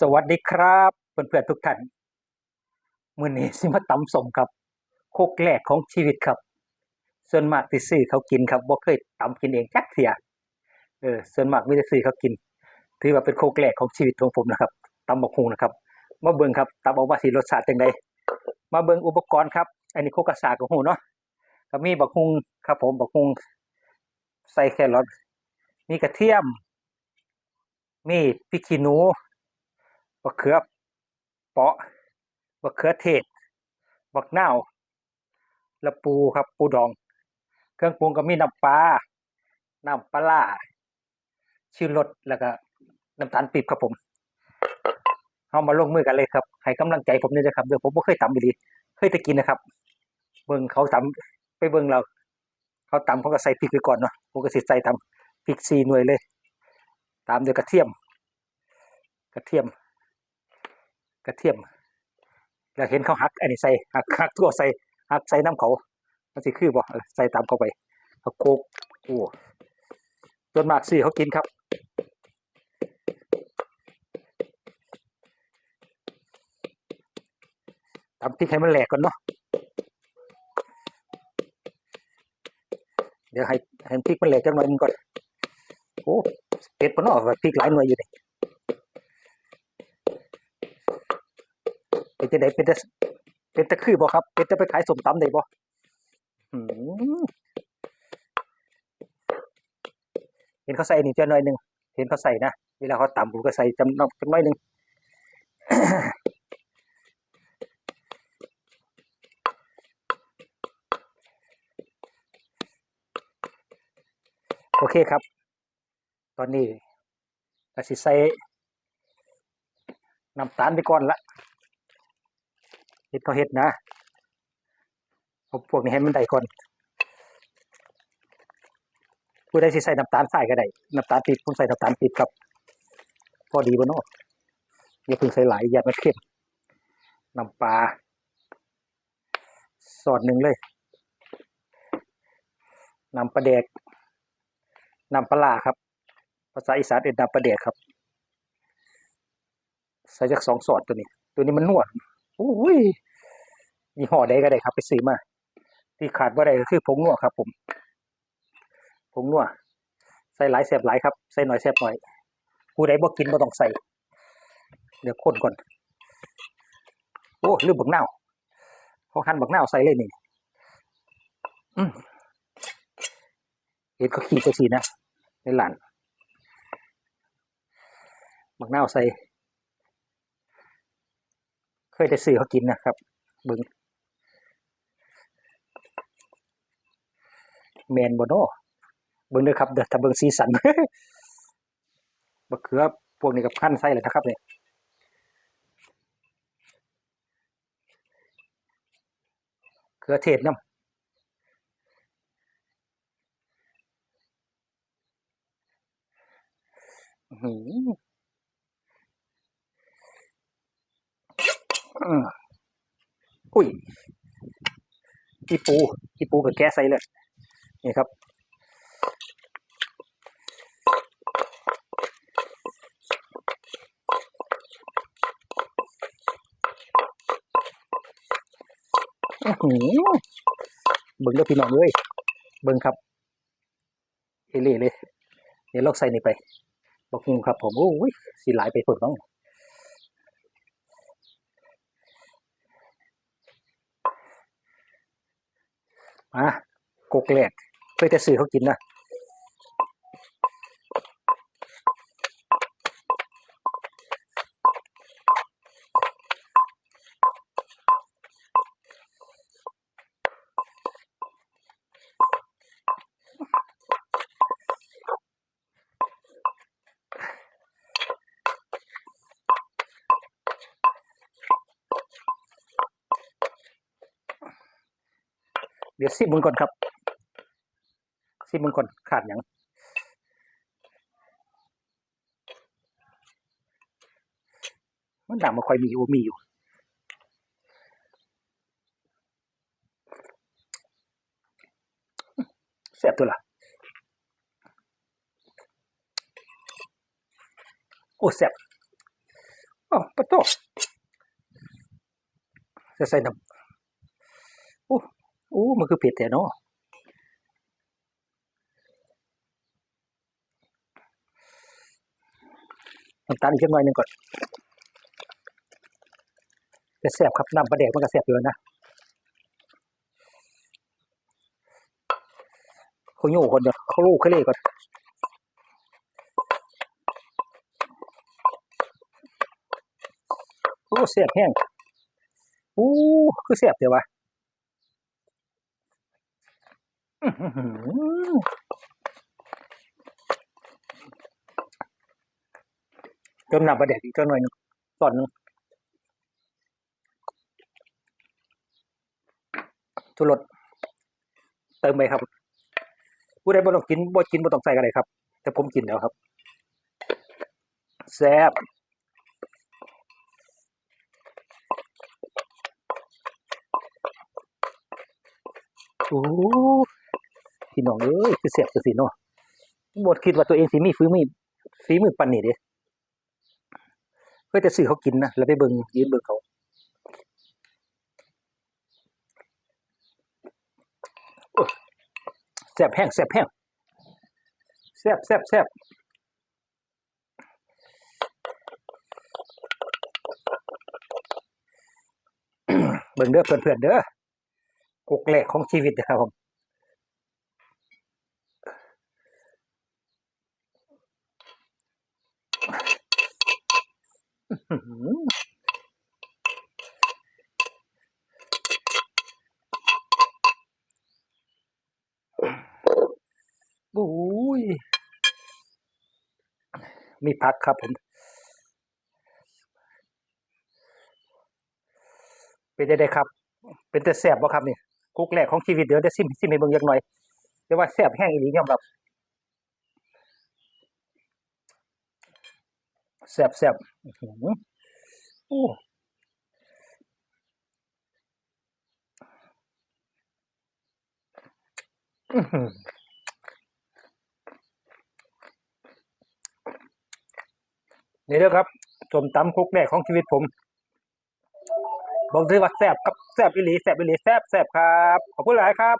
สวัสดีครับเพื่อนๆทุกท่านมื้อนี้สิมาตำสมครับ โคกแรกของชีวิตครับ ส่วนมากที่ซื้อเขากินครับบ่เคยตำกินเองจักเที่ยเออส่วนมากมีแต่ซื้อเขากิน ถือว่าเป็นโคกแรกของชีวิตของผมนะครับตำบักฮุงนะครับ มาเบิ่งครับตำออกมาสิรสชาติจังไดมาเบิ่งอุปกรณ์ครับ อันนี้โคกกระสากของหูเนาะก็มีบักฮุงครับ ผมบักฮุงใส่แครอทมีกระเทียม มีพริกขี้หนู บักเขือเปาะบักเขือเทศบักนาวและปูครับปูดอง เครื่องปรุงก็มีน้ำปลาน้ำปลาชื่อรสแล้วก็น้ำตาลปีบครับผมเอามาลงมือกันเลยครับให้กำลังใจผมนี่นะครับเดี๋ยวผมบ่เคยตำอีหลีเคยแต่กินนะครับ เบิ่งเขาตำไปเบิ่งเรา เขาตำเขาก็ใส่พริกไปก่อนเนาะผมก็สิใส่ตำพริก4หน่วยเลย ตามด้วยกระเทียม กระเทียม กระเทียมแล้วเห็นเขาหักอันนี้ใส่หักหักทั่วใส่หักใส่น้ำเขามันสิคือบ่เอใส่ตามเขาไปเขาโคกโอ้จนมากสี่เขากินครับตำพริกให้มันแหลกก่อนเนาะเดี๋ยวให้ให้พริกมันแหลกจังหน่อยนึงก่อนโอ้เผ็ดปะเนาะพริกหลายหน่วยอยู่นี่ เป็นจะได้เป็นจะเป็นตะคือบ่ครับ เป็นจะไปขายสมตำได้บ่อืมเห็นเขาใส่นี่จะหน่อยหนึ่งเห็นเขาใส่นะเวลาเขาตำผมก็ใส่จำนอกจำน้อยหนึ่งโอเคครับ ตอนนี้ก็สิใส่น้ำตาลไปก่อนละ เฮ็ดก็เฮ็ดนะเอาพวกนี้ให้มันได้ก่อนผู้ใดสิใส่น้ำตาลทรายก็ได้น้ำตาลปี๊บผมใส่น้ำตาลปี๊บครับพอดีบ่เนาะอย่าเพิ่งใส่หลายอย่ามันเค็มน้ำปลาสอดหนึ่งเลยน้ำปลาแดกน้ำปลาร้าครับ ภาษาอีสานเอ็นน้ำปลาแดกครับ ใส่จากสองสอดตัวนี้ ตัวนี้มันนวดโอ้ย ยี่ห้อใดก็ได้ครับ ไปซื้อมา ที่ขาดว่าใดก็คือผงนัวครับ ผมผงนัวใส่หลายแสบหลายครับ ใส่หน่อยแสบหน่อย ผู้ใดบ่กินบ่ต้องใส่ เดี๋ยวคนก่อน โอ้ลืมบักนาเขาหั่นบักนาใส่เลยนี่เห็นเขาขี่ก็สีนะในหลานบักนาใส่ เคยได้ซื้อเขากินนะครับ เบิง แมนบโนเบิงเด้อครับเดี๋ยวถ้าเบิงสีสันบะเขือพวกนี้กับขั้นไส้เลยนะครับเนี่ยเขือเทศน้ำอือหือุ้ยอีปูอีปูกับแก้ใส่เลย นี่ครับอื้อหือเบิ่งเด้อพี่น้องเอ้ยเบิ่งครับเอเล่เลย เดี๋ยวลอกใส่นี่ไปบอกงูครับ ผมโอ้ยสีหลายไปคนน้องมากกแรก เพื่อจะซื้อเขากินนะเดี๋ยวซิมมึงก่อนครับ ซิมึงก่อนขาดหยังมันดังมาคอยมีโอมีอยู่แซ่บตัวละโอ้แซ่บอ๋อปะโตจะใส่น้ำอู้อู้มันคือเผ็ดแท้เนาะ น้ำตาลอีกสักหน่อยหนึ่งก่อนจะแซ่บครับน้ำปลาแดกมันก็แซ่บอยู่แล้วนะเขาโย่คนเดียวเขาลูกเขาเล่ก่อนโอ้แซ่บแห้งอู้คือแซ่บเดี๋ยววะอื้อหือ เติมน้ำปลาแดกอีกสักหน่อยหนึงตอนหนึงทุรสเติมไปครับผู้ใดบ่ต้องกินบ่กินบ่ต้องใส่ก็ได้ครับ แต่ผมกินแล้วครับแซ่บโอ้พี่น้องเอ้ยคือแซ่บจังซี่เนาะบ่คิดว่าตัวเองสิมีฝีมือฝีมือปานนี้เด้ เคยแต่ซื้อเขากินนะแล้วไปเบิงยืนเบิงเขาแซ่บแห้งแซ่บแห้งแซ่บแซ่บแซ่บเบิ่งเด้อเพื่อนๆเด้อกุกแรกของชีวิตนะครับผมอื้อหือ โอ้ย มีผักครับผม เป็นได้ได้ครับ เป็นแต่แซ่บบ่ครับนี่กุ๊กแรกของชีวิตเดี๋ยวได้ซิมซิมให้เบิ่งจักหน่อยแต่ว่าแซ่บแห้งอีหลียอมรับ แซ่บแซ่บโอ้อื้อหือนี่เด้อครับส้มตำคุกแรกของชีวิตผม บอกเลยว่าแซ่บครับแซ่บอีหลีแซ่บอีหลีแซ่บแซ่บครับ ขอบคุณหลายครับ